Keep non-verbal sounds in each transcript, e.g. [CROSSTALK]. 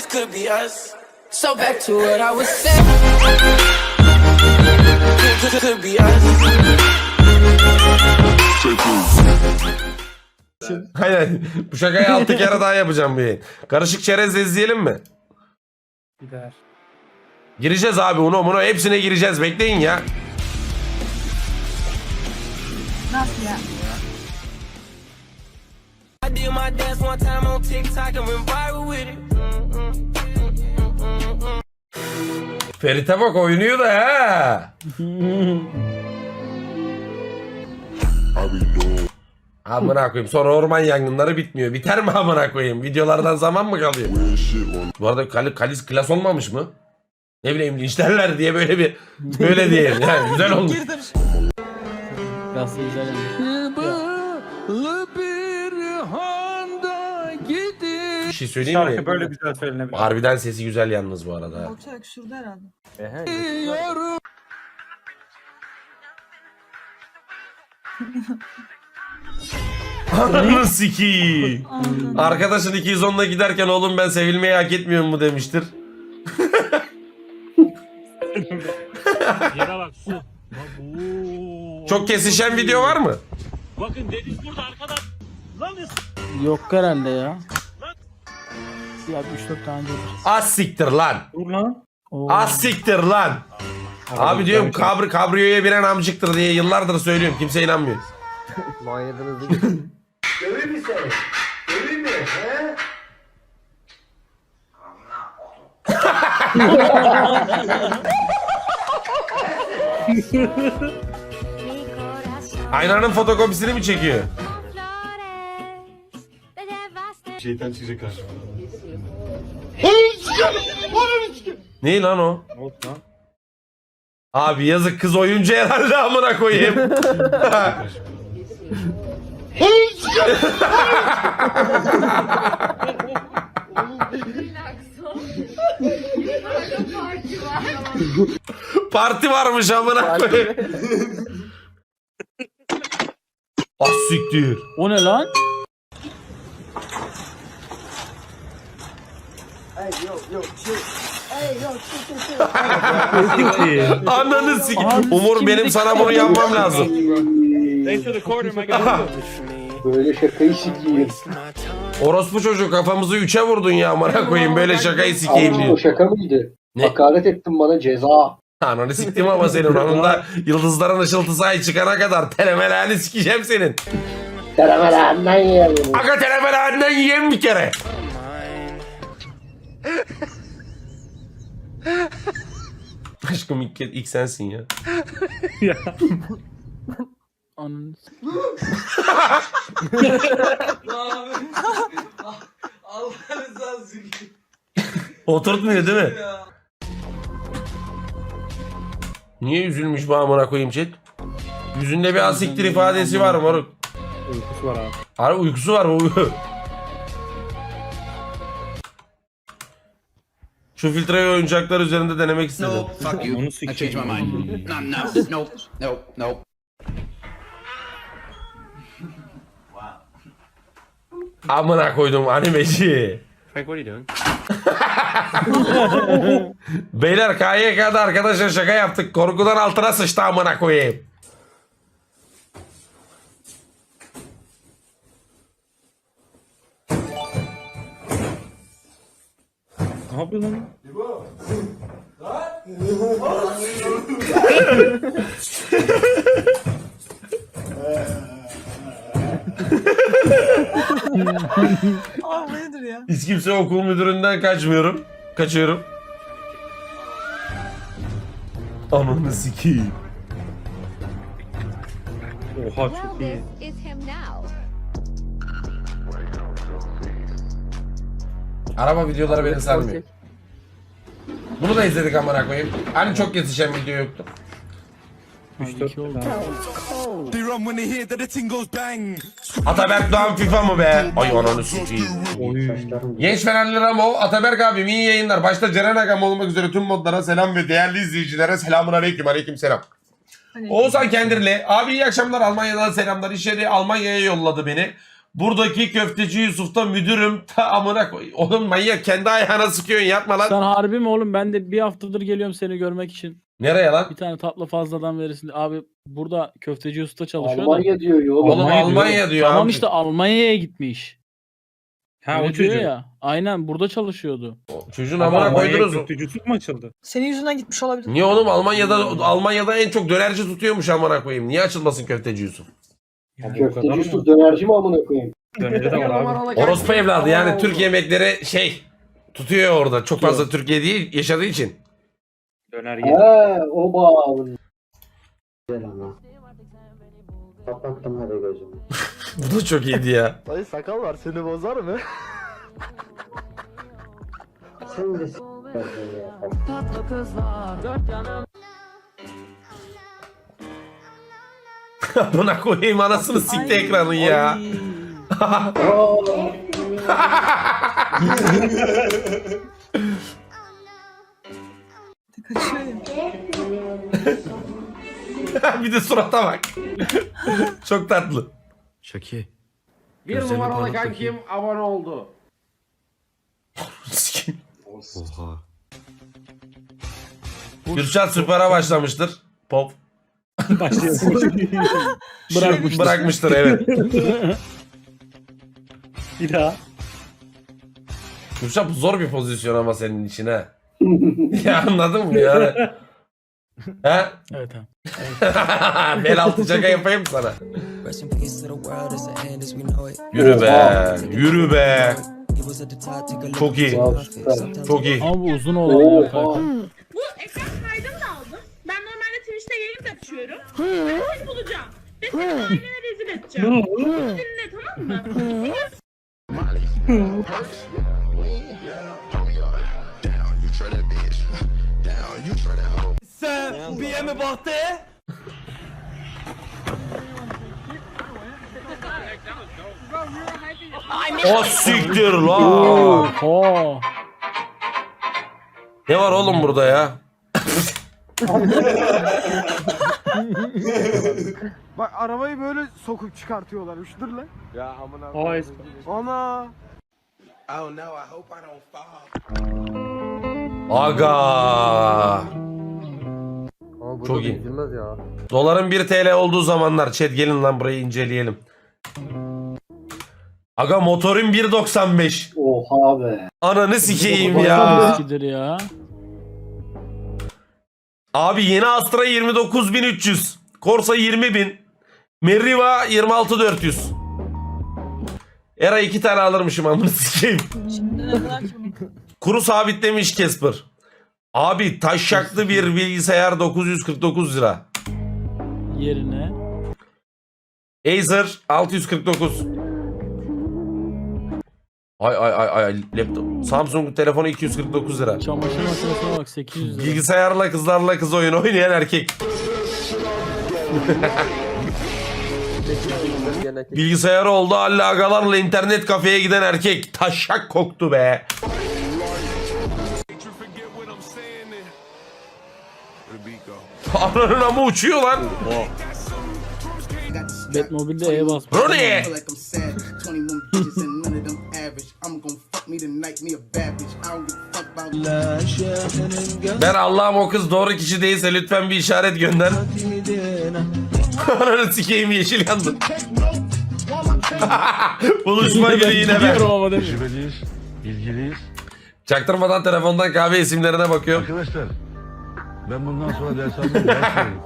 this could be us. So back to what I was saying. Could, could, be us. Aynen. Bu şakayı altı kere daha yapacağım bu yayın. Karışık çerez izleyelim mi? Gider. Gireceğiz abi onu bunu hepsine gireceğiz. Bekleyin ya. Nasıl ya? I did my dance one time on TikTok and went viral with it. Ferit'e bak oynuyor da ha. Amına koyayım. Sonra orman yangınları bitmiyor. Biter mi amına koyayım? Videolardan zaman mı kalıyor? Bu arada Kali, Kalis klas olmamış mı? Ne bileyim linçlerler diye böyle bir böyle diyeyim. Yani güzel olmuş. Da güzel Bir şey söyleyeyim mi? Şarkı böyle güzel söylenebilir. Harbiden sesi güzel yalnız bu arada. Şarkı şurada herhalde. Ananı sikiyim. Anladım. Arkadaşın 210'la giderken oğlum ben sevilmeyi hak etmiyorum mu demiştir. Yere bak su. Bak, oo. Çok kesişen video var mı? Bakın deniz burada arkadan. Lan is- Yok herhalde ya. Ya 3-4 tane gelir. Az siktir lan. Dur lan. Oo. Az siktir lan. Abi diyorum kabri kabriyoya binen amcıktır diye yıllardır söylüyorum. Kimse inanmıyor. [LAUGHS] [LAUGHS] Aynanın fotokopisini mi çekiyor? Şeytan çıkacak karşıma. Ne lan o? Abi yazık kız oyuncu herhalde amına koyayım. [LAUGHS] Parti varmış amına koyayım. [LAUGHS] Ah siktir. O ne lan? Ananı sik. Umur benim sana bunu yapmam lazım. Böyle şakayı sikeyim. Orospu çocuk kafamızı üçe vurdun ya amına koyayım böyle şakayı sikeyim o diyor. şaka mıydı? Ne? Hakaret ettin bana ceza. Ananı siktim ama senin onun da yıldızların ışıltısı ay çıkana kadar telemelani sikeceğim senin. Karamelenden yiyelim. Aga telemelaninden yiyeyim bir kere. Aşkım ilk, ilk sensin ya. Ananı Oturtmuyor değil mi? Niye üzülmüş bu amına koyayım chat? Yüzünde bir asiktir ifadesi var moruk. uykusu var abi. Harbi uykusu var uyuyor. Şu filtreyi oyuncaklar üzerinde denemek istedim. Onu sikeyim. Amına koydum animeci. Frank, what are you doing? [LAUGHS] Beyler KYK'da arkadaşlar şaka yaptık. Korkudan altına sıçtı amına koyayım. Ne yapıyor lan? Abi bu nedir ya? Hiç kimse okul müdüründen kaçmıyorum. Kaçıyorum. Ananı sikeyim. Oha çok iyi. is Araba videoları beni sarmıyor. Bunu da izledik amına koyayım. Hani çok yetişen video yoktu. 3-4 oldu. They run when they hear that the thing goes bang. Ataberk Doğan FIFA mı be? Ay ananı sikeyim. Genç Fenerli Ramo, Ataberk abim iyi yayınlar. Başta Ceren Agam olmak üzere tüm modlara selam ve değerli izleyicilere selamun aleyküm. Aleyküm selam. Oğuzhan Kendirli. Abi iyi akşamlar Almanya'dan selamlar. İş yeri Almanya'ya yolladı beni. Buradaki köfteci Yusuf'ta müdürüm. [LAUGHS] Ta amına koy. Oğlum manyak kendi ayağına sıkıyorsun yapma lan. Sen harbi mi oğlum? Ben de bir haftadır geliyorum seni görmek için. Nereye lan? Bir tane tatlı fazladan verirsin. Abi burada köfteci usta çalışıyor da. Almanya diyor ya oğlum. Oğlum Almanya Almanya diyor, Tamam abi. işte Almanya'ya gitmiş. Ha Öyle o diyor çocuğu. ya. Aynen burada çalışıyordu. Çocuğun amına Almanya'ya koydunuz. köftecisi mi açıldı? Senin yüzünden gitmiş olabilir. Niye oğlum Almanya'da Almanya'da en çok dönerci tutuyormuş amına koyayım. Niye açılmasın köfteci Yusuf? Yani Köfteci? Yusuf dönerci mi amına koyayım? Döneri de var abi. Orospu evladı yani Türk yemekleri şey tutuyor orada. Çok fazla Türkiye değil yaşadığı için. Döner He yedi. o bağlı. Kapattım hadi gözümü. [LAUGHS] Bu da çok iyiydi ya. Dayı sakal var seni bozar mı? Şimdi s*** ya. [LAUGHS] Buna koyayım anasını sikti ekranın ya. Aa, Kaçıyor ya. bir de surata bak. çok tatlı. Şaki. Bir Gözlerini numaralı kankim abone oldu. Sikeyim. Oha. Kürşat süpera başlamıştır. Pop. [LAUGHS] Bırakmıştır. Bırakmıştır evet. Bir daha. Kürşat bu zor bir pozisyon ama senin için ha. ya anladın mı yani? He? Evet abi. [LAUGHS] Bel altı şaka yapayım sana. Yürü be. Yürü be. Çok iyi. Çok iyi. Ama bu uzun olan da açıyorum. Ben seni bulacağım. Ve seni ailene rezil edeceğim. Dinle tamam mı? Sen bir yeme bahtı. O siktir la. Oha. Ne var oğlum burada ya? [LAUGHS] [LAUGHS] Bak arabayı böyle sokup çıkartıyorlar. Üşüdür lan. Ya amına O eski. Ana. Aga. Çok iyi. ya. Doların 1 TL olduğu zamanlar chat gelin lan burayı inceleyelim. Aga motorun 1.95. Oha be. Ananı sikeyim ya. ya. Abi yeni Astra 29.300. Corsa 20.000. Meriva 26.400. Era iki tane alırmışım amını sikeyim. [LAUGHS] Kuru sabitlemiş Casper. Abi taşaklı bir bilgisayar 949 lira. Yerine. Acer 649. Ay ay ay ay laptop. Samsung telefonu 249 lira. Çamaşır makinesine bak 800 lira. Bilgisayarla kızlarla kız oyun oynayan erkek. Bilgisayarı oldu halle agalarla internet kafeye giden erkek. Taşak koktu be. Ananın ama uçuyor lan. Batmobile'de E basmış. Rooney. Ben Allah'ım o kız doğru kişi değilse lütfen bir işaret gönder. Ananı sikeyim yeşil yandı. [LAUGHS] Buluşma günü yine ben. Tecrübeliyiz, bilgiliyiz. Çaktırmadan telefondan kahve isimlerine bakıyorum. Arkadaşlar ben bundan sonra ders almam. ders veririm.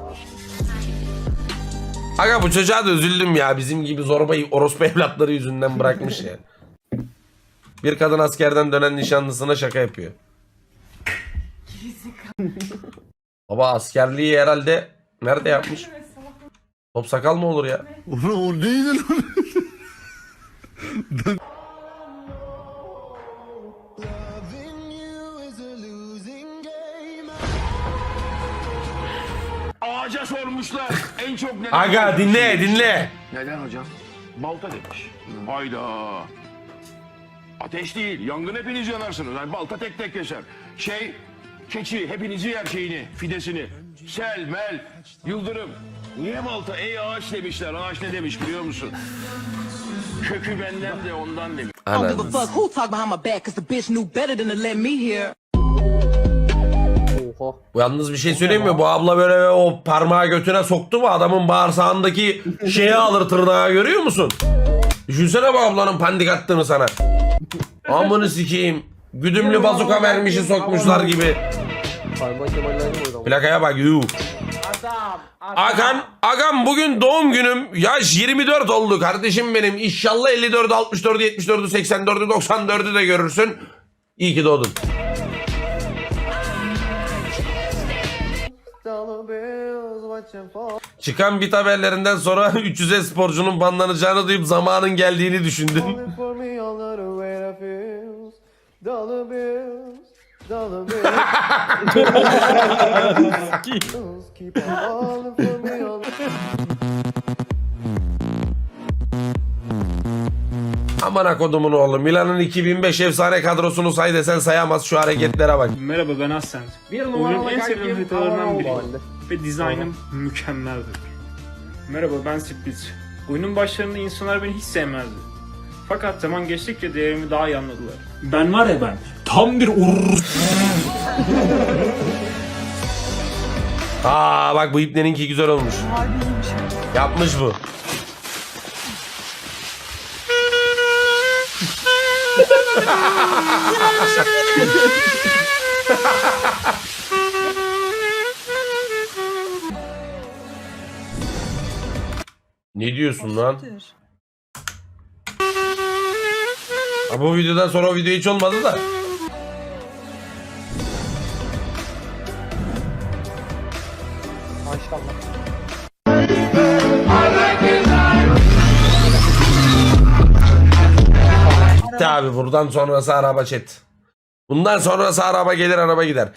Aga bu çocuğa da üzüldüm ya. Bizim gibi zorbayı orospu evlatları yüzünden bırakmış ya. Bir kadın askerden dönen nişanlısına şaka yapıyor. Baba askerliği herhalde nerede yapmış? Top sakal mı olur ya? Ulan o neydi lan? Ağaca sormuşlar. En çok neden? Aga dinle dinle. Neden hocam? Balta demiş. Hayda. Ateş değil. Yangın hepiniz yanarsınız. Yani balta tek tek keser. Şey, keçi hepinizi yer şeyini, fidesini. Sel, mel, yıldırım. Niye balta? Ey ağaç demişler. Ağaç ne demiş biliyor musun? Kökü benden de ondan demiş. Hear. Oha. Yalnız bir şey söyleyeyim mi? Bu abla böyle o parmağı götüne soktu mu adamın bağırsağındaki [LAUGHS] şeyi alır tırnağı görüyor musun? Düşünsene bu ablanın pandik attığını sana. Amını sikeyim. Güdümlü bazuka mermisi sokmuşlar gibi. Plakaya bak yuh. Hakan, Agam bugün doğum günüm. Yaş 24 oldu kardeşim benim. İnşallah 54, 64, 74, 84, 94'ü de görürsün. İyi ki doğdun. Çıkan bit haberlerinden sonra [LAUGHS] 300'e sporcunun banlanacağını duyup zamanın geldiğini düşündüm. Aman kodumun oğlu. Milan'ın 2005 efsane kadrosunu say desen sayamaz şu hareketlere bak. Merhaba ben Ascent. Oyunun en sevdiğim haritalarından biri. Ve dizaynım mükemmeldir. Merhaba ben Split. Oyunun başlarında insanlar beni hiç sevmezdi. Fakat zaman geçtikçe değerimi daha iyi anladılar. Ben var ya ben. Tam bir urur. Aa bak bu ipneninki güzel olmuş. Yapmış bu. ne diyorsun lan? Ha, bu videodan sonra o video hiç olmadı da. Maşallah. Bitti abi buradan sonrası araba chat. Bundan sonrası araba gelir araba gider.